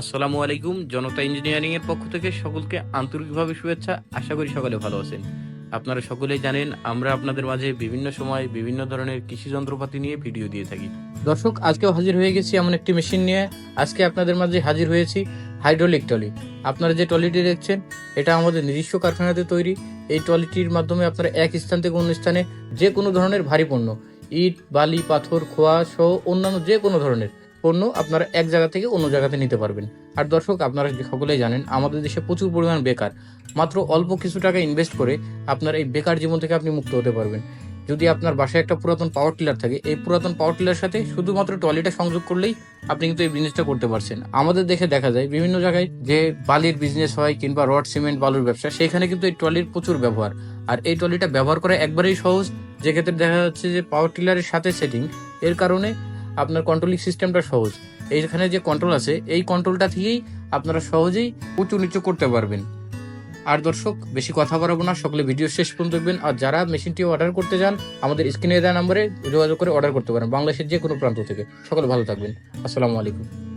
আসসালামু আলাইকুম, জনতা ইঞ্জিনিয়ারিং এর পক্ষ থেকে সকলকে আন্তরিকভাবে শুভেচ্ছা। আশা করি সকলে ভালো আছেন। আপনারা সকলেই জানেন, আমরা আপনাদের মাঝে বিভিন্ন সময় বিভিন্ন ধরনের কৃষি যন্ত্রপাতি নিয়ে ভিডিও দিয়ে থাকি। দর্শক, আজকেও হাজির হয়ে গেছি এমন একটি মেশিন নিয়ে। আজকে আপনাদের মাঝে হাজির হয়েছি হাইড্রোলিক টলি আপনারা যে টলিটি দেখছেন, এটা আমাদের নিজস্ব কারখানাতে তৈরি। এই টলিটির মাধ্যমে আপনারা এক স্থান থেকে অন্য স্থানে যে কোনো ধরনের ভারী পণ্য, ইট, বালি, পাথর, খোয়া সহ অন্যান্য যে কোনো ধরনের পণ্য আপনারা এক জায়গা থেকে অন্য জায়গাতে নিতে পারবেন। আর দর্শক, আপনারা সকলেই জানেন, আমাদের দেশে প্রচুর পরিমাণ বেকার। মাত্র অল্প কিছু টাকা ইনভেস্ট করে আপনার এই বেকার জীবন থেকে আপনি মুক্ত হতে পারবেন। যদি আপনার বাসায় একটা পুরাতন পাওয়ার টিলার থাকে, এই পুরাতন পাওয়ার টিলার সাথে শুধুমাত্র ট্রলিটা সংযোগ করলেই আপনি কিন্তু এই বিজনেসটা করতে পারছেন। আমাদের দেখে দেখা যায়, বিভিন্ন জায়গায় যে বালির বিজনেস হয় কিংবা রড সিমেন্ট বালুর ব্যবসা, সেখানে কিন্তু এই ট্রলির প্রচুর ব্যবহার। আর এই ট্রলিটা ব্যবহার করা একবারেই সহজ। যে ক্ষেত্রে দেখা যাচ্ছে যে পাওয়ার টিলারের সাথে সেটিং এর কারণে আপনার কন্ট্রোলিং সিস্টেমটা সহজ। এইখানে যে কন্ট্রোল আছে, এই কন্ট্রোলটা থেকেই আপনারা সহজেই উঁচু নিচু করতে পারবেন। আর দর্শক, বেশি কথা বাড়াবো না, সকলে ভিডিও শেষ পর্যন্ত দেখবেন। আর যারা মেশিনটি অর্ডার করতে চান, আমাদের স্ক্রিনে দেওয়া নম্বরে যোগাযোগ করে অর্ডার করতে পারেন, বাংলাদেশের যে কোনো প্রান্ত থেকে। সকলে ভালো থাকবেন। আসসালামু আলাইকুম।